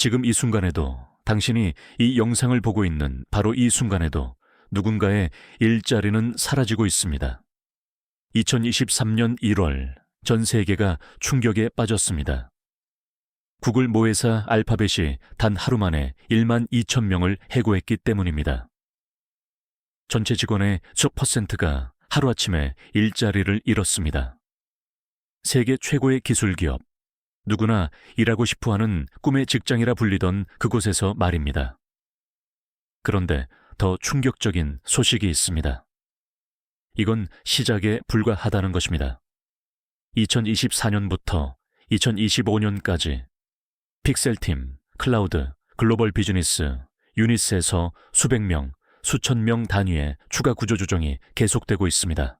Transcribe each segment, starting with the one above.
지금 이 순간에도 당신이 이 영상을 보고 있는 바로 이 순간에도 누군가의 일자리는 사라지고 있습니다. 2023년 1월 전 세계가 충격에 빠졌습니다. 구글 모회사 알파벳이 단 하루 만에 1만 2천 명을 해고했기 때문입니다. 전체 직원의 수 퍼센트가 하루아침에 일자리를 잃었습니다. 세계 최고의 기술 기업, 누구나 일하고 싶어 하는 꿈의 직장이라 불리던 그곳에서 말입니다. 그런데 더 충격적인 소식이 있습니다. 이건 시작에 불과하다는 것입니다. 2024년부터 2025년까지 픽셀팀, 클라우드, 글로벌 비즈니스, 유니스에서 수백 명, 수천 명 단위의 추가 구조 조정이 계속되고 있습니다.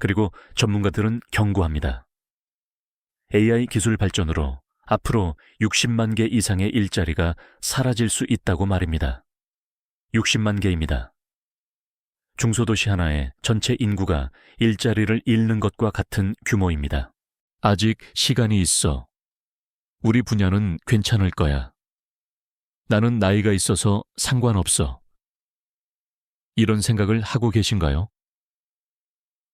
그리고 전문가들은 경고합니다. AI 기술 발전으로 앞으로 60만 개 이상의 일자리가 사라질 수 있다고 말입니다. 60만 개입니다. 중소도시 하나의 전체 인구가 일자리를 잃는 것과 같은 규모입니다. 아직 시간이 있어. 우리 분야는 괜찮을 거야. 나는 나이가 있어서 상관없어. 이런 생각을 하고 계신가요?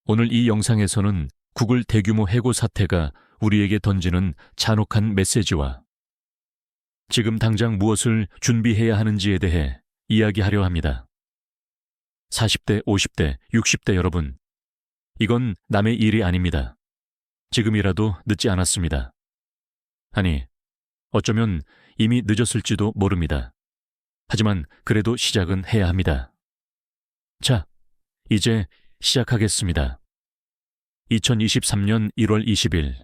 오늘 이 영상에서는 구글 대규모 해고 사태가 우리에게 던지는 잔혹한 메시지와 지금 당장 무엇을 준비해야 하는지에 대해 이야기하려 합니다. 40대, 50대, 60대 여러분, 이건 남의 일이 아닙니다. 지금이라도 늦지 않았습니다. 아니, 어쩌면 이미 늦었을지도 모릅니다. 하지만 그래도 시작은 해야 합니다. 자, 이제 시작하겠습니다. 2023년 1월 20일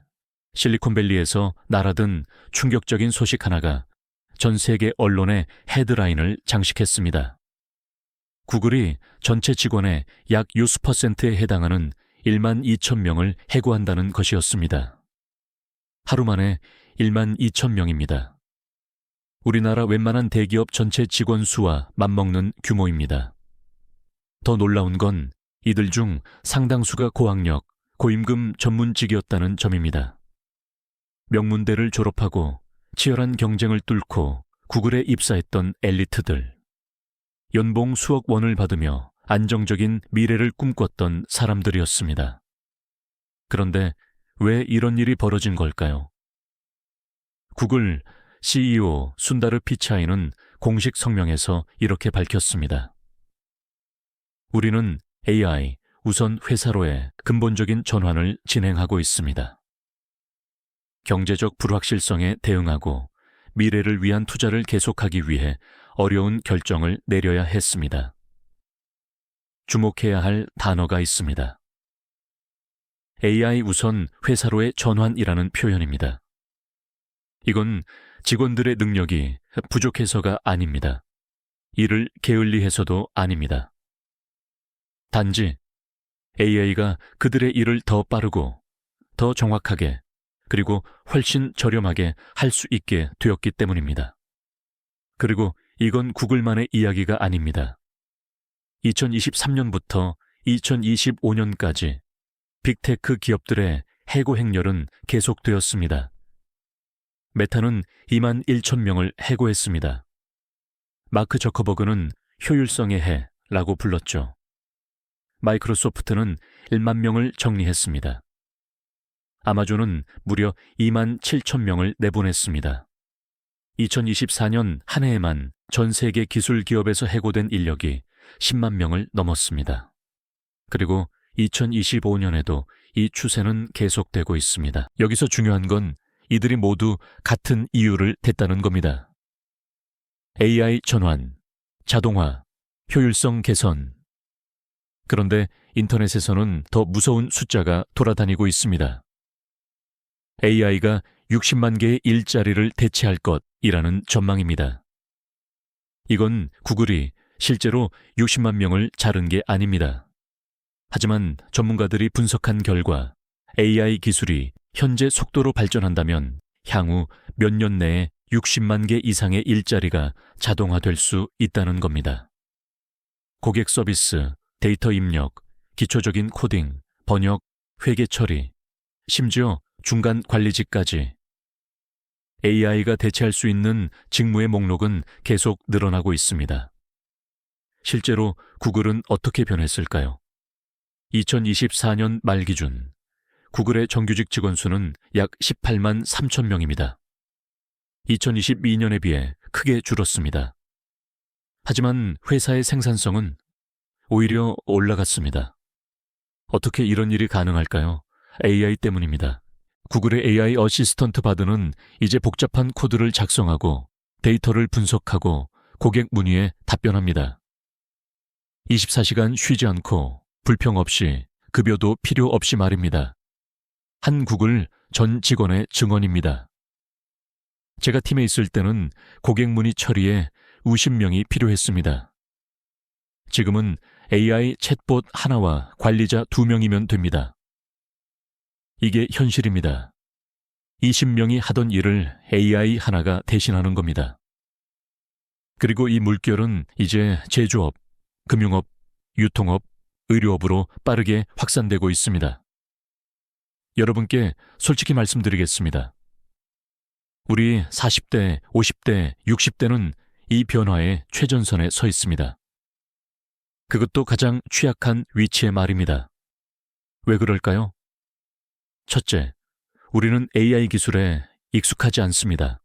실리콘밸리에서 날아든 충격적인 소식 하나가 전 세계 언론의 헤드라인을 장식했습니다. 구글이 전체 직원의 약 60%에 해당하는 1만 2천 명을 해고한다는 것이었습니다. 하루 만에 1만 2천 명입니다. 우리나라 웬만한 대기업 전체 직원 수와 맞먹는 규모입니다. 더 놀라운 건 이들 중 상당수가 고학력, 고임금 전문직이었다는 점입니다. 명문대를 졸업하고 치열한 경쟁을 뚫고 구글에 입사했던 엘리트들. 연봉 수억 원을 받으며 안정적인 미래를 꿈꿨던 사람들이었습니다. 그런데 왜 이런 일이 벌어진 걸까요? 구글 CEO 순다르 피차이는 공식 성명에서 이렇게 밝혔습니다. 우리는 AI 우선 회사로의 근본적인 전환을 진행하고 있습니다. 경제적 불확실성에 대응하고 미래를 위한 투자를 계속하기 위해 어려운 결정을 내려야 했습니다. 주목해야 할 단어가 있습니다. AI 우선 회사로의 전환이라는 표현입니다. 이건 직원들의 능력이 부족해서가 아닙니다. 이를 게을리해서도 아닙니다. 단지 AI가 그들의 일을 더 빠르고 더 정확하게 그리고 훨씬 저렴하게 할 수 있게 되었기 때문입니다. 그리고 이건 구글만의 이야기가 아닙니다. 2023년부터 2025년까지 빅테크 기업들의 해고 행렬은 계속되었습니다. 메타는 2만 1천 명을 해고했습니다. 마크 저커버그는 효율성의 해라고 불렀죠. 마이크로소프트는 1만 명을 정리했습니다. 아마존은 무려 2만 7천 명을 내보냈습니다. 2024년 한 해에만 전 세계 기술 기업에서 해고된 인력이 10만 명을 넘었습니다. 그리고 2025년에도 이 추세는 계속되고 있습니다. 여기서 중요한 건 이들이 모두 같은 이유를 댔다는 겁니다. AI 전환, 자동화, 효율성 개선. 그런데 인터넷에서는 더 무서운 숫자가 돌아다니고 있습니다. AI가 60만 개의 일자리를 대체할 것이라는 전망입니다. 이건 구글이 실제로 60만 명을 자른 게 아닙니다. 하지만 전문가들이 분석한 결과 AI 기술이 현재 속도로 발전한다면 향후 몇 년 내에 60만 개 이상의 일자리가 자동화될 수 있다는 겁니다. 고객 서비스, 데이터 입력, 기초적인 코딩, 번역, 회계 처리, 심지어 중간 관리직까지 AI가 대체할 수 있는 직무의 목록은 계속 늘어나고 있습니다. 실제로 구글은 어떻게 변했을까요? 2024년 말 기준 구글의 정규직 직원 수는 약 18만 3천 명입니다. 2022년에 비해 크게 줄었습니다. 하지만 회사의 생산성은 오히려 올라갔습니다. 어떻게 이런 일이 가능할까요? AI 때문입니다. 구글의 AI 어시스턴트 바드는 이제 복잡한 코드를 작성하고 데이터를 분석하고 고객 문의에 답변합니다. 24시간 쉬지 않고 불평 없이 급여도 필요 없이 말입니다. 한 구글 전 직원의 증언입니다. 제가 팀에 있을 때는 고객 문의 처리에 50명이 필요했습니다. 지금은 AI 챗봇 하나와 관리자 2명이면 됩니다. 이게 현실입니다. 20명이 하던 일을 AI 하나가 대신하는 겁니다. 그리고 이 물결은 이제 제조업, 금융업, 유통업, 의료업으로 빠르게 확산되고 있습니다. 여러분께 솔직히 말씀드리겠습니다. 우리 40대, 50대, 60대는 이 변화의 최전선에 서 있습니다. 그것도 가장 취약한 위치의 말입니다. 왜 그럴까요? 첫째, 우리는 AI 기술에 익숙하지 않습니다.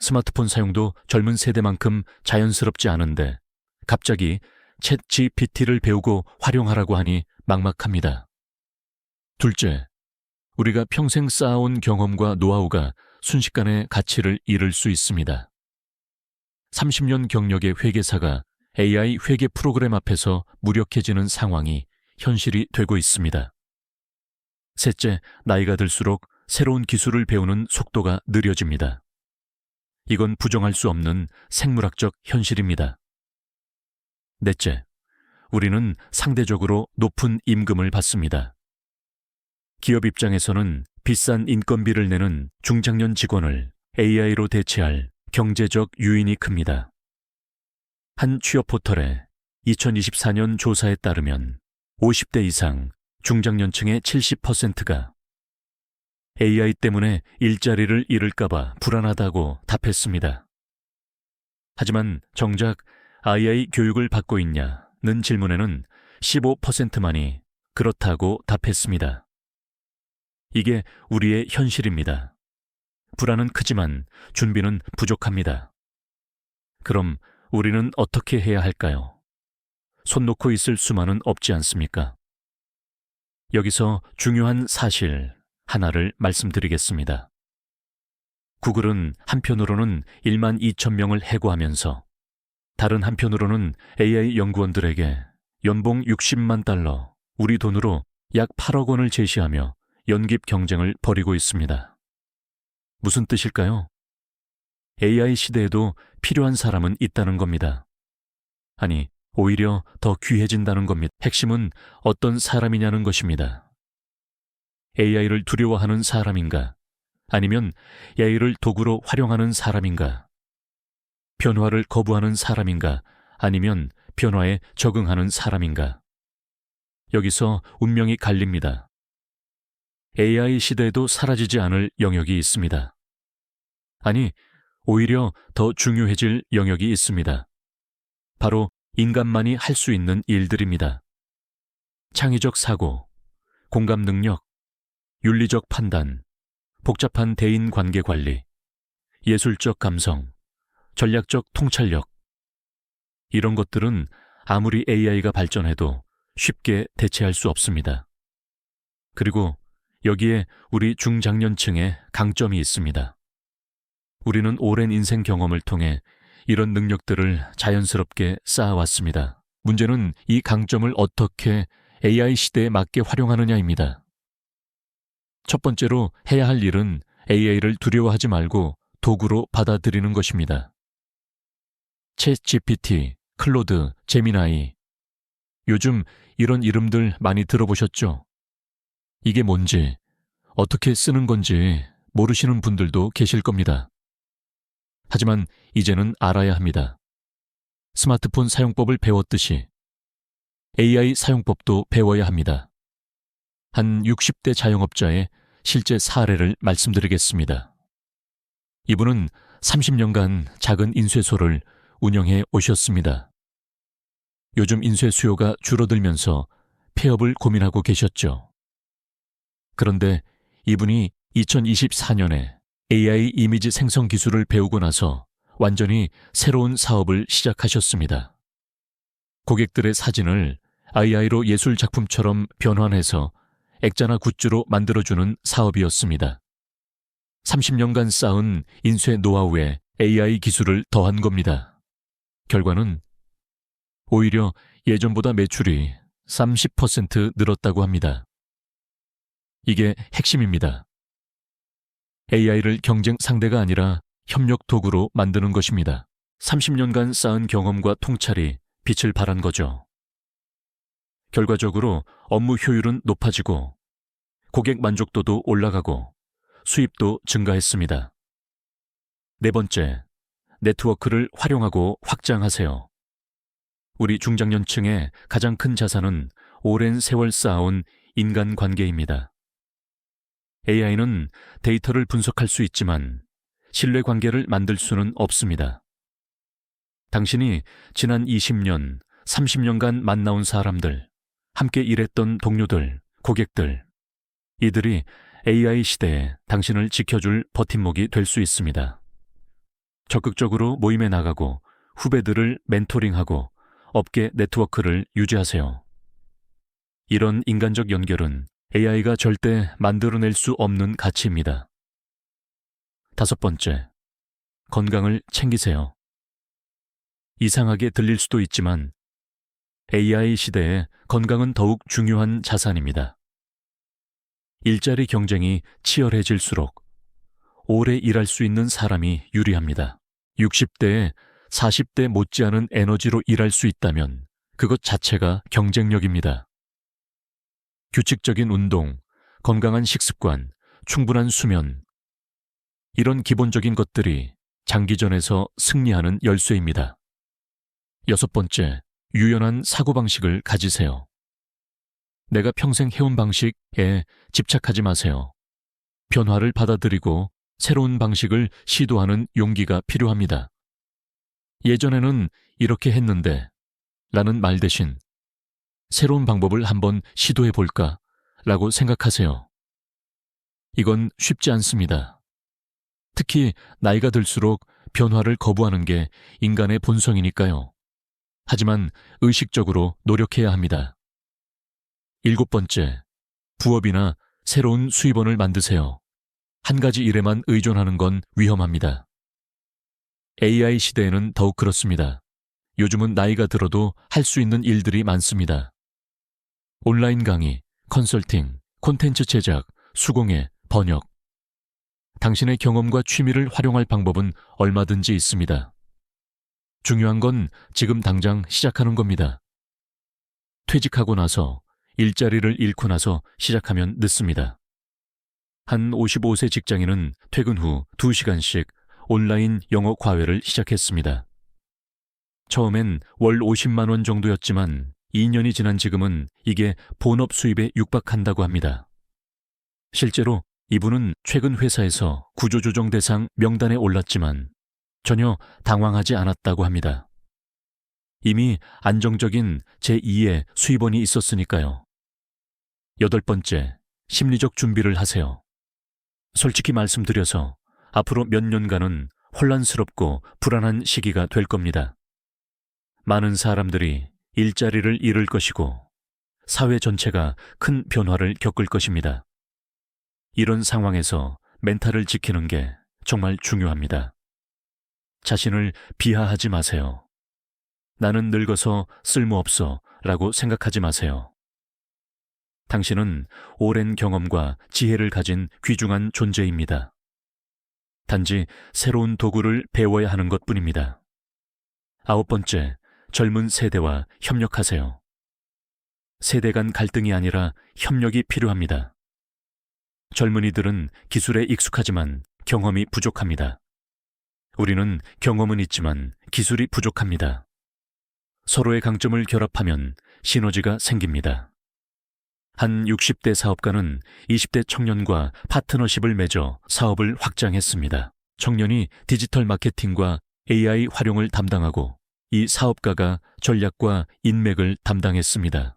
스마트폰 사용도 젊은 세대만큼 자연스럽지 않은데 갑자기 챗 GPT를 배우고 활용하라고 하니 막막합니다. 둘째, 우리가 평생 쌓아온 경험과 노하우가 순식간에 가치를 잃을 수 있습니다. 30년 경력의 회계사가 AI 회계 프로그램 앞에서 무력해지는 상황이 현실이 되고 있습니다. 셋째, 나이가 들수록 새로운 기술을 배우는 속도가 느려집니다. 이건 부정할 수 없는 생물학적 현실입니다. 넷째, 우리는 상대적으로 높은 임금을 받습니다. 기업 입장에서는 비싼 인건비를 내는 중장년 직원을 AI로 대체할 경제적 유인이 큽니다. 한 취업 포털의 2024년 조사에 따르면 50대 이상 중장년층의 70%가 AI 때문에 일자리를 잃을까봐 불안하다고 답했습니다. 하지만 정작 AI 교육을 받고 있냐는 질문에는 15%만이 그렇다고 답했습니다. 이게 우리의 현실입니다. 불안은 크지만 준비는 부족합니다. 그럼 우리는 어떻게 해야 할까요? 손 놓고 있을 수만은 없지 않습니까? 여기서 중요한 사실 하나를 말씀드리겠습니다. 구글은 한편으로는 1만 2천 명을 해고하면서 다른 한편으로는 AI 연구원들에게 연봉 60만 달러, 우리 돈으로 약 8억 원을 제시하며 연깁 경쟁을 벌이고 있습니다. 무슨 뜻일까요? AI 시대에도 필요한 사람은 있다는 겁니다. 아니, 오히려 더 귀해진다는 겁니다. 핵심은 어떤 사람이냐는 것입니다. AI를 두려워하는 사람인가? 아니면 AI를 도구로 활용하는 사람인가? 변화를 거부하는 사람인가? 아니면 변화에 적응하는 사람인가? 여기서 운명이 갈립니다. AI 시대에도 사라지지 않을 영역이 있습니다. 아니, 오히려 더 중요해질 영역이 있습니다. 바로 인간만이 할 수 있는 일들입니다. 창의적 사고, 공감 능력, 윤리적 판단, 복잡한 대인 관계 관리, 예술적 감성, 전략적 통찰력. 이런 것들은 아무리 AI가 발전해도 쉽게 대체할 수 없습니다. 그리고 여기에 우리 중장년층의 강점이 있습니다. 우리는 오랜 인생 경험을 통해 이런 능력들을 자연스럽게 쌓아왔습니다. 문제는 이 강점을 어떻게 AI 시대에 맞게 활용하느냐입니다. 첫 번째로 해야 할 일은 AI를 두려워하지 말고 도구로 받아들이는 것입니다. 챗 GPT, 클로드, 제미나이. 요즘 이런 이름들 많이 들어보셨죠? 이게 뭔지, 어떻게 쓰는 건지 모르시는 분들도 계실 겁니다. 하지만 이제는 알아야 합니다. 스마트폰 사용법을 배웠듯이 AI 사용법도 배워야 합니다. 한 60대 자영업자의 실제 사례를 말씀드리겠습니다. 이분은 30년간 작은 인쇄소를 운영해 오셨습니다. 요즘 인쇄 수요가 줄어들면서 폐업을 고민하고 계셨죠. 그런데 이분이 2024년에 AI 이미지 생성 기술을 배우고 나서 완전히 새로운 사업을 시작하셨습니다. 고객들의 사진을 AI로 예술 작품처럼 변환해서 액자나 굿즈로 만들어주는 사업이었습니다. 30년간 쌓은 인쇄 노하우에 AI 기술을 더한 겁니다. 결과는 오히려 예전보다 매출이 30% 늘었다고 합니다. 이게 핵심입니다. AI를 경쟁 상대가 아니라 협력 도구로 만드는 것입니다. 30년간 쌓은 경험과 통찰이 빛을 발한 거죠. 결과적으로 업무 효율은 높아지고 고객 만족도도 올라가고 수입도 증가했습니다. 네 번째, 네트워크를 활용하고 확장하세요. 우리 중장년층의 가장 큰 자산은 오랜 세월 쌓아온 인간 관계입니다. AI는 데이터를 분석할 수 있지만 신뢰 관계를 만들 수는 없습니다. 당신이 지난 20년, 30년간 만나온 사람들, 함께 일했던 동료들, 고객들, 이들이 AI 시대에 당신을 지켜줄 버팀목이 될 수 있습니다. 적극적으로 모임에 나가고 후배들을 멘토링하고 업계 네트워크를 유지하세요. 이런 인간적 연결은 AI가 절대 만들어낼 수 없는 가치입니다. 다섯 번째, 건강을 챙기세요. 이상하게 들릴 수도 있지만 AI 시대에 건강은 더욱 중요한 자산입니다. 일자리 경쟁이 치열해질수록 오래 일할 수 있는 사람이 유리합니다. 60대에 40대 못지않은 에너지로 일할 수 있다면 그것 자체가 경쟁력입니다. 규칙적인 운동, 건강한 식습관, 충분한 수면. 이런 기본적인 것들이 장기전에서 승리하는 열쇠입니다. 여섯 번째, 유연한 사고방식을 가지세요. 내가 평생 해온 방식에 집착하지 마세요. 변화를 받아들이고 새로운 방식을 시도하는 용기가 필요합니다. 예전에는 이렇게 했는데 라는 말 대신 새로운 방법을 한번 시도해 볼까 라고 생각하세요. 이건 쉽지 않습니다. 특히 나이가 들수록 변화를 거부하는 게 인간의 본성이니까요. 하지만 의식적으로 노력해야 합니다. 일곱 번째, 부업이나 새로운 수입원을 만드세요. 한 가지 일에만 의존하는 건 위험합니다. AI 시대에는 더욱 그렇습니다. 요즘은 나이가 들어도 할 수 있는 일들이 많습니다. 온라인 강의, 컨설팅, 콘텐츠 제작, 수공예, 번역. 당신의 경험과 취미를 활용할 방법은 얼마든지 있습니다. 중요한 건 지금 당장 시작하는 겁니다. 퇴직하고 나서 일자리를 잃고 나서 시작하면 늦습니다. 한 55세 직장인은 퇴근 후 2시간씩 온라인 영어 과외를 시작했습니다. 처음엔 월 50만 원 정도였지만 2년이 지난 지금은 이게 본업 수입에 육박한다고 합니다. 실제로 이분은 최근 회사에서 구조조정 대상 명단에 올랐지만 전혀 당황하지 않았다고 합니다. 이미 안정적인 제2의 수입원이 있었으니까요. 여덟 번째, 심리적 준비를 하세요. 솔직히 말씀드려서 앞으로 몇 년간은 혼란스럽고 불안한 시기가 될 겁니다. 많은 사람들이 일자리를 잃을 것이고 사회 전체가 큰 변화를 겪을 것입니다. 이런 상황에서 멘탈을 지키는 게 정말 중요합니다. 자신을 비하하지 마세요. 나는 늙어서 쓸모없어 라고 생각하지 마세요. 당신은 오랜 경험과 지혜를 가진 귀중한 존재입니다. 단지 새로운 도구를 배워야 하는 것 뿐입니다. 아홉 번째, 젊은 세대와 협력하세요. 세대 간 갈등이 아니라 협력이 필요합니다. 젊은이들은 기술에 익숙하지만 경험이 부족합니다. 우리는 경험은 있지만 기술이 부족합니다. 서로의 강점을 결합하면 시너지가 생깁니다. 한 60대 사업가는 20대 청년과 파트너십을 맺어 사업을 확장했습니다. 청년이 디지털 마케팅과 AI 활용을 담당하고 이 사업가가 전략과 인맥을 담당했습니다.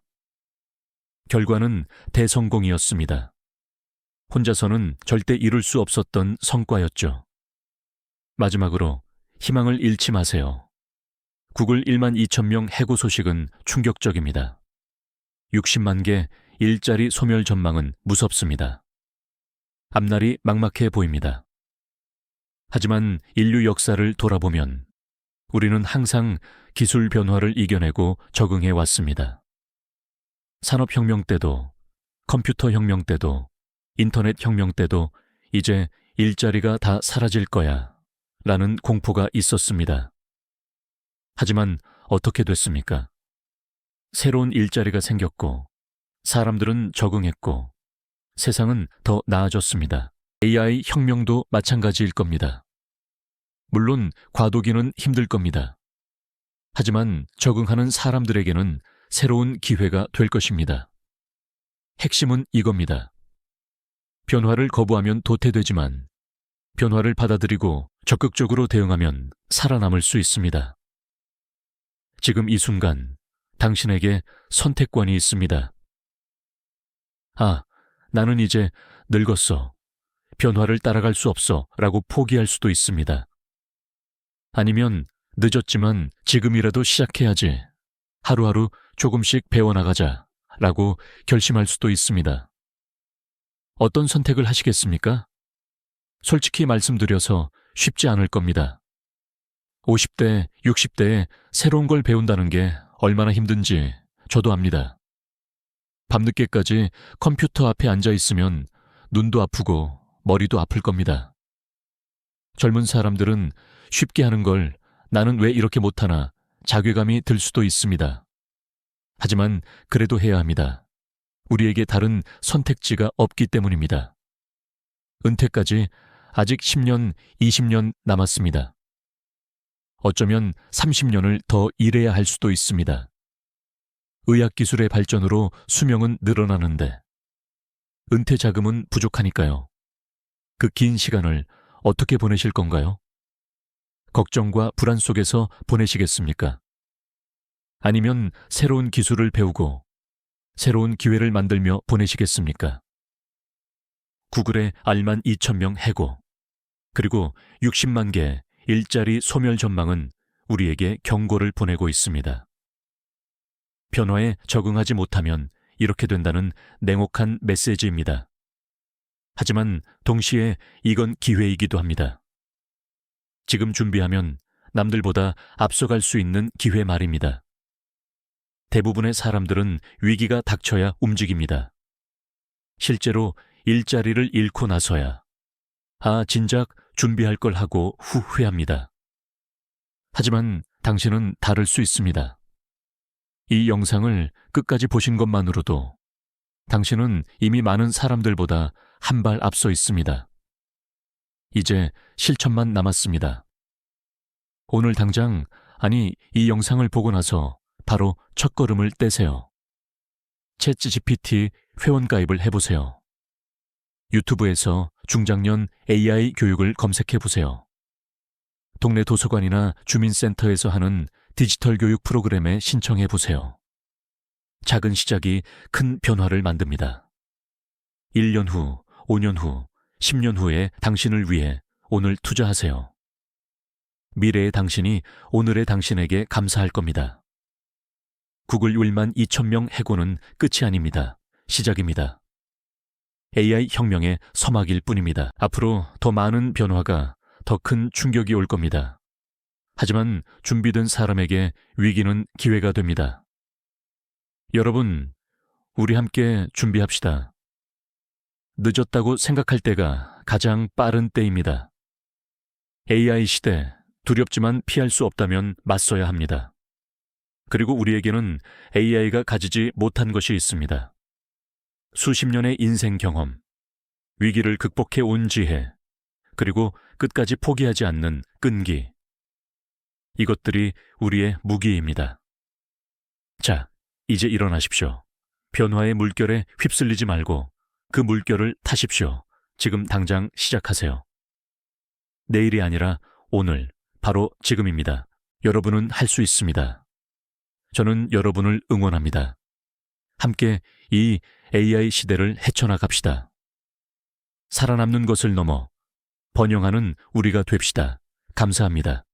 결과는 대성공이었습니다. 혼자서는 절대 이룰 수 없었던 성과였죠. 마지막으로 희망을 잃지 마세요. 구글 1만 2천 명 해고 소식은 충격적입니다. 60만 개 일자리 소멸 전망은 무섭습니다. 앞날이 막막해 보입니다. 하지만 인류 역사를 돌아보면 우리는 항상 기술 변화를 이겨내고 적응해 왔습니다. 산업혁명 때도, 컴퓨터 혁명 때도, 인터넷 혁명 때도 이제 일자리가 다 사라질 거야 라는 공포가 있었습니다. 하지만 어떻게 됐습니까? 새로운 일자리가 생겼고, 사람들은 적응했고, 세상은 더 나아졌습니다. AI 혁명도 마찬가지일 겁니다. 물론 과도기는 힘들 겁니다. 하지만 적응하는 사람들에게는 새로운 기회가 될 것입니다. 핵심은 이겁니다. 변화를 거부하면 도태되지만 변화를 받아들이고 적극적으로 대응하면 살아남을 수 있습니다. 지금 이 순간 당신에게 선택권이 있습니다. 아, 나는 이제 늙었어. 변화를 따라갈 수 없어. 라고 포기할 수도 있습니다. 아니면 늦었지만 지금이라도 시작해야지. 하루하루 조금씩 배워나가자. 라고 결심할 수도 있습니다. 어떤 선택을 하시겠습니까? 솔직히 말씀드려서 쉽지 않을 겁니다. 50대, 60대에 새로운 걸 배운다는 게 얼마나 힘든지 저도 압니다. 밤늦게까지 컴퓨터 앞에 앉아 있으면 눈도 아프고 머리도 아플 겁니다. 젊은 사람들은 쉽게 하는 걸 나는 왜 이렇게 못하나 자괴감이 들 수도 있습니다. 하지만 그래도 해야 합니다. 우리에게 다른 선택지가 없기 때문입니다. 은퇴까지 아직 10년, 20년 남았습니다. 어쩌면 30년을 더 일해야 할 수도 있습니다. 의학기술의 발전으로 수명은 늘어나는데 은퇴 자금은 부족하니까요. 그 긴 시간을 어떻게 보내실 건가요? 걱정과 불안 속에서 보내시겠습니까? 아니면 새로운 기술을 배우고 새로운 기회를 만들며 보내시겠습니까? 구글의 알만 2천명 해고, 그리고 60만 개 일자리 소멸 전망은 우리에게 경고를 보내고 있습니다. 변화에 적응하지 못하면 이렇게 된다는 냉혹한 메시지입니다. 하지만 동시에 이건 기회이기도 합니다. 지금 준비하면 남들보다 앞서갈 수 있는 기회 말입니다. 대부분의 사람들은 위기가 닥쳐야 움직입니다. 실제로 일자리를 잃고 나서야 아, 진작 준비할 걸 하고 후회합니다. 하지만 당신은 다를 수 있습니다. 이 영상을 끝까지 보신 것만으로도 당신은 이미 많은 사람들보다 한 발 앞서 있습니다. 이제 실천만 남았습니다. 오늘 당장, 아니, 이 영상을 보고 나서 바로 첫 걸음을 떼세요. 챗지 GPT 회원가입을 해보세요. 유튜브에서 중장년 AI 교육을 검색해 보세요. 동네 도서관이나 주민센터에서 하는 디지털 교육 프로그램에 신청해 보세요. 작은 시작이 큰 변화를 만듭니다. 1년 후, 5년 후, 10년 후에 당신을 위해 오늘 투자하세요. 미래의 당신이 오늘의 당신에게 감사할 겁니다. 구글 1만 2천 명 해고는 끝이 아닙니다. 시작입니다. AI 혁명의 서막일 뿐입니다. 앞으로 더 많은 변화가 더 큰 충격이 올 겁니다. 하지만 준비된 사람에게 위기는 기회가 됩니다. 여러분, 우리 함께 준비합시다. 늦었다고 생각할 때가 가장 빠른 때입니다. AI 시대, 두렵지만 피할 수 없다면 맞서야 합니다. 그리고 우리에게는 AI가 가지지 못한 것이 있습니다. 수십 년의 인생 경험, 위기를 극복해 온 지혜, 그리고 끝까지 포기하지 않는 끈기. 이것들이 우리의 무기입니다. 자, 이제 일어나십시오. 변화의 물결에 휩쓸리지 말고 그 물결을 타십시오. 지금 당장 시작하세요. 내일이 아니라 오늘, 바로 지금입니다. 여러분은 할 수 있습니다. 저는 여러분을 응원합니다. 함께 이 AI 시대를 헤쳐나갑시다. 살아남는 것을 넘어 번영하는 우리가 됩시다. 감사합니다.